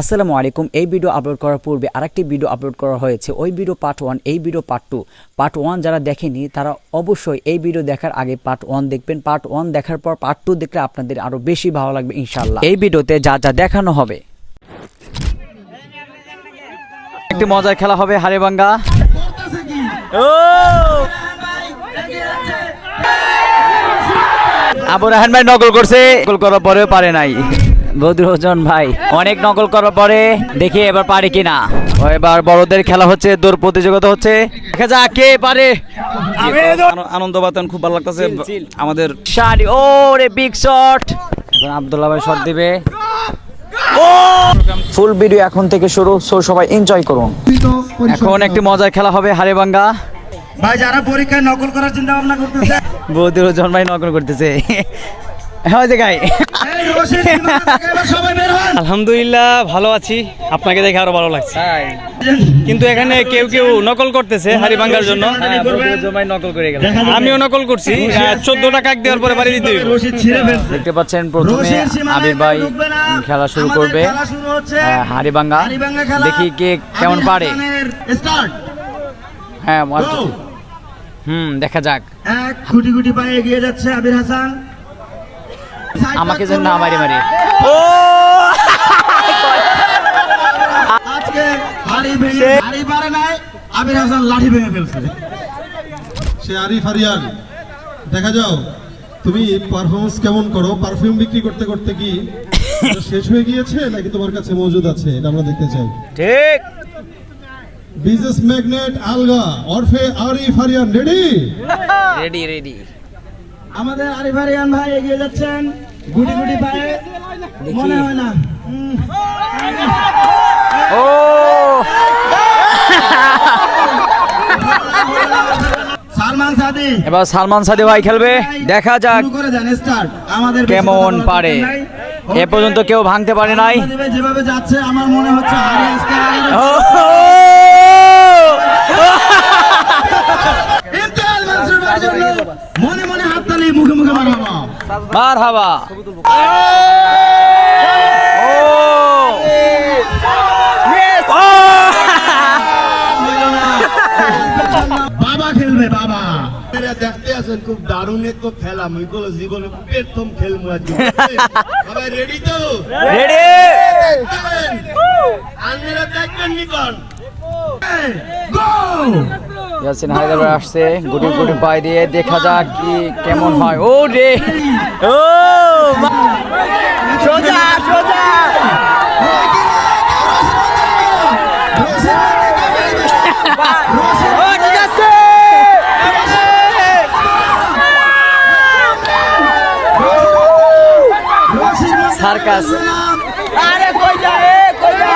আসসালামু আলাইকুম। এই ভিডিও আপলোড করার পূর্বে আরেকটি ভিডিও আপলোড করা হয়েছে। ওই ভিডিও পার্ট ওয়ান, এই video part two. Part one যারা দেখেনি, তারা অবশ্যই এই ভিডিও দেখার আগে পার্ট ওয়ান দেখবেন। পার্ট ওয়ান দেখার পর পার্ট টু দেখলে আপনাদের আরও বেশি ভালো লাগবে ইনশাল্লাহ এই ভিডিওতে যা যা দেখানো হবে। একটি মজার খেলা হবে হারেবাঙ্গা ও আবু রাহান ভাই নকল করছে। নকল করার পরেও পারে নাই। বদরুজন ভাই অনেক নকল করার পরে দেখি এবার পারে কিনা। এবার বড়দের খেলা হচ্ছে দৌড় প্রতিযোগিতা হচ্ছে। দেখা যাক কে পারে। আনন্দ বাতান খুব ভালো লাগতেছে আমাদের শাড়ি ও রে বিগ শট এখন আব্দুল্লাহ ভাই শট দিবে। ও! ফুল ভিডিও এখন থেকে শুরু সো সবাই এনজয় করুন। এখন একটি মজার খেলা হবে হারেবাঙ্গা ভাই যারা পরীক্ষায় নকল করার চিন্তা ভাবনা করতেছে বদরুজন ভাই নকল করতেছে। হ্যাঁ জায়গায় এই আলহামদুলিল্লাহ ভালো আছি। আপনাকে দেখে আরও ভালো লাগছে। কিন্তু এখানে কেউ কেউ নকল করতেছে হাড়ি ভাঙ্গার জন্য। আমিও নকল করছি। চোদ্দটা কাক দেওয়ার পরে বাড়ি দিতে দেখতে পাচ্ছেন প্রথমে রশিদ আবির ভাই। খেলা শুরু করবে। হাড়িভাঙ্গা খেলা। দেখি কে কেমন পারে। হ্যাঁ হুম দেখা যাক। এক খুঁটি খুঁটি পায়ে এগিয়ে যাচ্ছে আবির হাসান। আমাকে যেন না মারি মারি। ও! আজকে হাড়ি ভেঙে হাড়ি পারে নাই আবির হাসান লাঠি ভেঙে ফেলছে। সে আরিফ আরিয়ান দেখা যাও তুমি পারফরমেন্স কেমন করো? পারফিউম বিক্রি করতে করতে কি শেষ হয়ে গিয়েছে নাকি তোমার কাছে মজুদ আছে? এটা আমরা দেখতে চাই। ঠিক। বিজনেস ম্যাগনেট আলগা অরফে Arif Aryan ready ready ready আমাদের আরিফ আরিয়ান ভাই এগিয়ে যাচ্ছেন। গুটি গুটি পায়ে। মনে হয় না। ও! সালমান সাদি। এবার সালমান সাদি ভাই খেলবে। দেখা যাক কেমন পারে। এ পর্যন্ত কেউ ভাঙতে পারে নাই। যেভাবে যাচ্ছে আমার মনে হচ্ছে জন্য মনে মনে হাততালি মুখে মুখে মারো মার হাবা বাবা খেলবে বাবা। দেখতে আছেন খুব দারুণ এক খেলা। মুই তো জীবনে প্রথম আজকে সবাই রেডি তো? রেডি আপনারা দেখবেন নিকন গো ইয়াসিন হায়দার আসছে। গুটি গুটি দিয়ে দেখা যাক কি কেমন হয়। ও রে! ও সোজা সোজা! সার্কাস আরে কই যা এ কই যা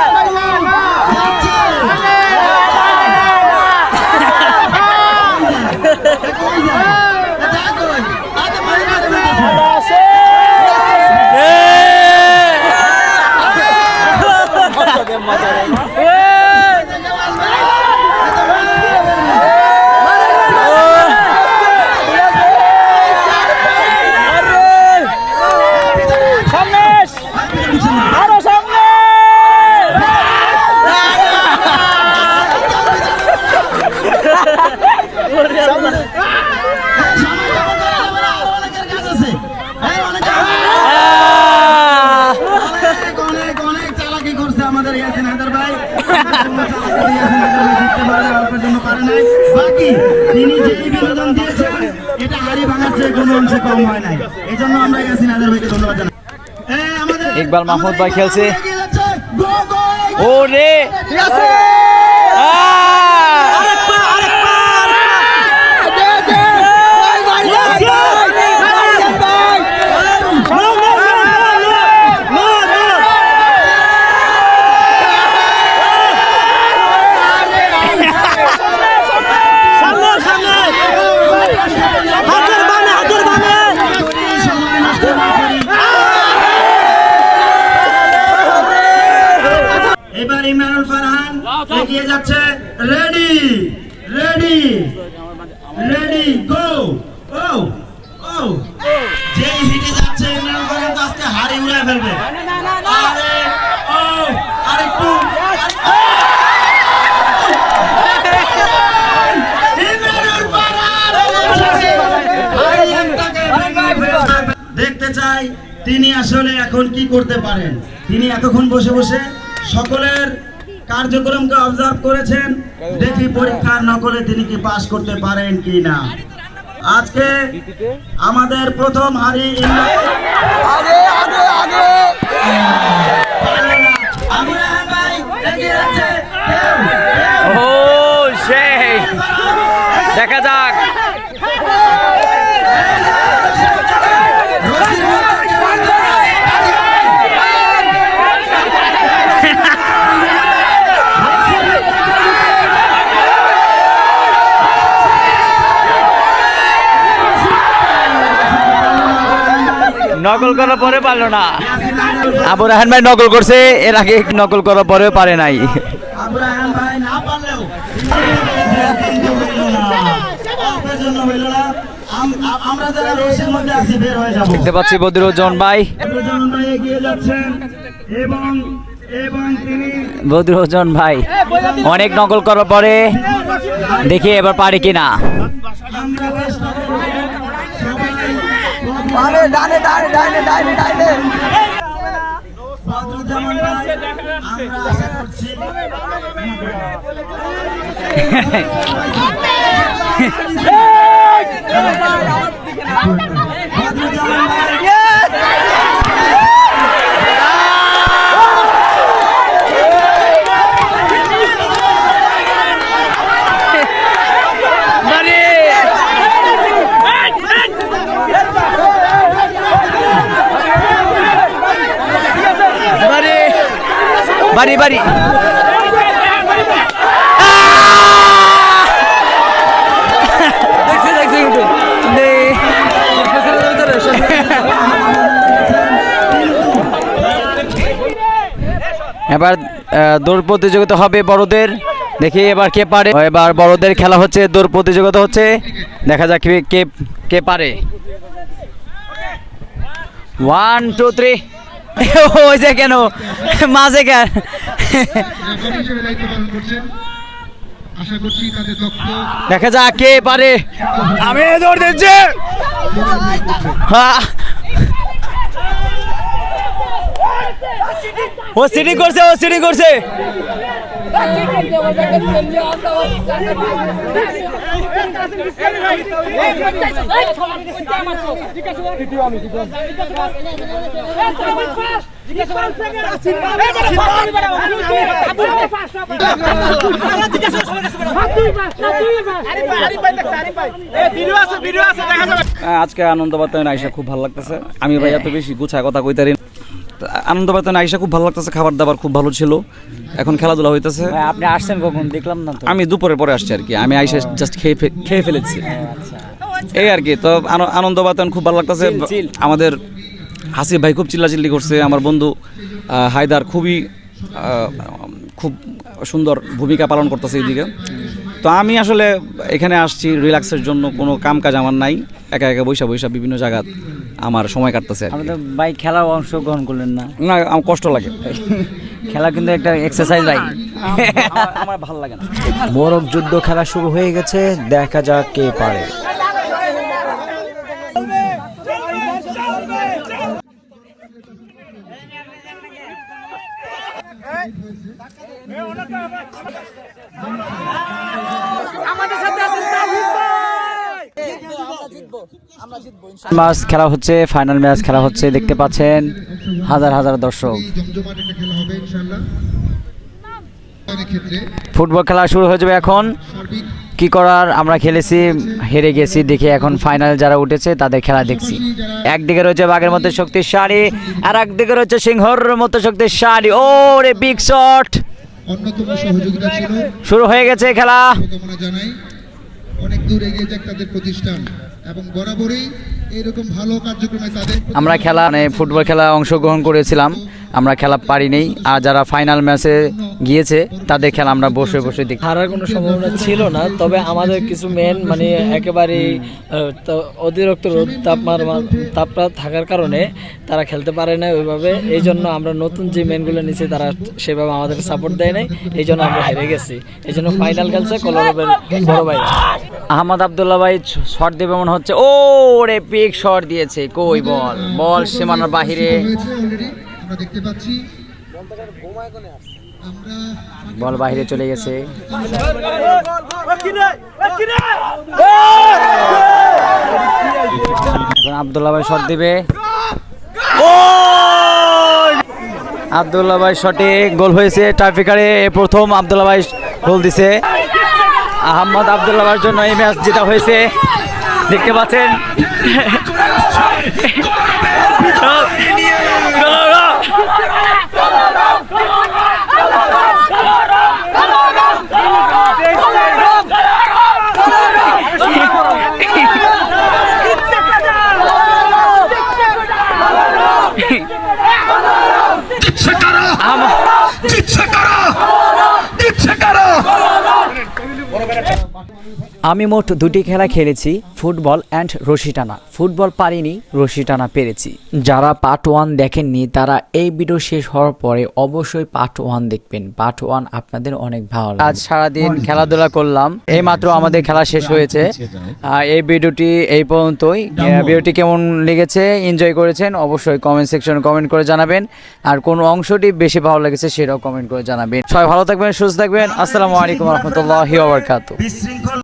অনেকের কাজ আছে এই অনেকের অনেক অনেক অনেক চালাকি করছে আমাদের ইয়াসিন হায়দার ভাই ইয়াসিন হায়দার ভাই। জিততে পারে অল্পের জন্য পারে নাই বাকি তিনি যেই বিনোদন দিয়েছেন এটা হাড়ি ভাঙার চেয়ে কোনো অংশে কম হয় নাই। এই জন্য আমরা ইয়াসিন হায়দার ভাইকে ধন্যবাদ জানাই। ইকবাল মাহমুদ ভাই খেলছে। ও রে আলী ইমরানুল ফারহান এগিয়ে যাচ্ছে। রেডি রেডি রেডি গো ও ও যেই হিটে যাচ্ছে ইমরানুল ফারহান তো আজকে হাড়ি উড়ায় ফেলবে। আরে, ও, আরেকটু দেখতে চাই, তিনি আসলে এখন কি করতে পারেন? তিনি এতক্ষণ বসে বসে সকলের কার্যক্রমকে অবজার্ভ করেছেন। দেখি পরীক্ষার নকলে তিনি কি পাশ করতে পারেন কি না। আজকে আমাদের প্রথম হারি দেখা যাক। নকল করার পরে পারল না। আবু রাহান ভাই নকল করছে, এর আগে নকল করার পরেও পারে নাই। দেখতে পাচ্ছি বদিরুজ্জামান ভাই। বদিরুজ্জামান ভাই, অনেক নকল করার পরে দেখি এবার পারে কিনা। আমরা ডানে ডানে ডানে ডানে ডানে। আমরা আশা করছি বদরুজ্জামান ভাই বাড়ি বাড়ি বাড়ি বাড়ি। এবার দৌড় প্রতিযোগিতা হবে বড়দের। দেখি এবার কে পারে। এবার বড়দের খেলা হচ্ছে দৌড় প্রতিযোগিতা হচ্ছে। দেখা যাক কে কে পারে। ওয়ান টু থ্রি হয়েছে কেন? মাঝে কেন দেখা যাক কে পারে। আমি দৌড় দিচ্ছি। হ্যাঁ। ও সিটিং করছে, ও সিটিং করছে। আজকে আনন্দ বাতায়ন আইসা খুব ভালো লাগতেছে। আমি ভাই এত বেশি গুছায় কথা কইতারি আনন্দ বাতায়ন আইসা খুব ভালো লাগতেছে খাবার দাবার খুব ভালো ছিল। এখন খেলাধুলা হইতেছে। আপনি আসছেন কখন? দেখলাম না আমি দুপুরে পরে আসছি আর কি। আমি আইসা জাস্ট খেয়ে খেয়ে ফেলেছি। এই আর কি তো আন- আনন্দ বাতায়ন খুব ভালো লাগতেছে. আমাদের হাসিফ ভাই খুব চিল্লাচিল্লি করছে। আমার বন্ধু হায়দার খুবই খুব সুন্দর ভূমিকা পালন করতেছে এইদিকে। তো আমি আসলে এখানে আসছি রিল্যাক্সের জন্য কোনো কাম কাজ আমার নাই। একা একা বৈশা বৈশা বিভিন্ন জায়গা আমার সময় কাটতেছে। আপনি তো ভাই খেলার অংশগ্রহণ করলেন না। না আমার কষ্ট লাগে। খেলা কিন্তু একটা এক্সারসাইজ ভাই। আমার- আমার ভালো লাগে না। মোরগ যুদ্ধ খেলা শুরু হয়ে গেছে দেখা যাক কে পারে। ম্যাচ খেলা হচ্ছে ফাইনাল ম্যাচ খেলা হচ্ছে, দেখতে পাচ্ছেন হাজার হাজার দর্শক। ফুটবল খেলা শুরু হয়ে যাবে এখন। কি করার, আমরা খেলেছি, হেরে গেছি, দেখে এখন ফাইনাল যারা উঠেছে, তাদের খেলা দেখছি। একদিকে রয়েছে বাঘের মতো শক্তিশালী আর একদিকে রয়েছে সিংহর মতো শক্তিশালী ও রে বিগ শট শুরু হয়ে গেছে খেলা। এবং বরাবরই এরকম ভালো কার্যক্রমে তাদের আমরা খেলা মানে ফুটবল খেলা অংশগ্রহণ করেছিলাম। আমরা খেলা পারিনি। আর যারা ফাইনাল ম্যাচে গিয়েছে তাদের খেলা আমরা বসে বসে দেখি। হারার কোনো সম্ভাবনা ছিল না তবে আমাদের কিছু মেন মানে তো অতিরিক্ত রোদ তাপমাত্রা তাপমাত্রা থাকার কারণে তারা খেলতে পারে না ওইভাবে। এই জন্য আমরা নতুন যে মেনগুলো নিচ্ছি তারা সেভাবে আমাদের সাপোর্ট দেয় নাই। এই জন্য আমরা হেরে গেছি। এই জন্য ফাইনাল খেলছে কলরবের বড় ভাই। আহমদ আবদুল্লাহ ভাই শট দেবে মনে হচ্ছে, ও রে পিক শট দিয়েছে। কই, বল বল সীমানার বাহিরে। বল, বাহিরে চলে গেছে। আবদুল্লাহ ভাই শট দিবে। আবদুল্লাহ ভাই শটে গোল হয়েছে ট্রাফিকারে প্রথম আবদুল্লাহ ভাই গোল দিছে। আহমদ ভাইয়ের জন্য এই ম্যাচ জেতা হয়েছে। দেখতে পাচ্ছেন? আমি মোট দুটি খেলা খেলেছি ফুটবল অ্যান্ড রশি টানা ফুটবল পারিনি রশি টানা পেরেছি। যারা পার্ট ওয়ান দেখেননি তারা এই ভিডিও শেষ হওয়ার পরে অবশ্যই পার্ট ওয়ান দেখবেন। পার্ট ওয়ান আপনাদের অনেক ভালো আজ সারাদিন খেলাধুলা করলাম। এই মাত্র আমাদের খেলা শেষ হয়েছে। এই ভিডিওটি এই পর্যন্তই। ভিডিওটি কেমন লেগেছে? এনজয় করেছেন? অবশ্যই কমেন্ট সেকশনে কমেন্ট করে জানাবেন। আর কোন অংশটি বেশি ভালো লেগেছে সেটাও কমেন্ট করে জানাবেন। সবাই ভালো থাকবেন সুস্থ থাকবেন। আসসালামু আলাইকুম রহমতুল্লাহ বিশৃঙ্খল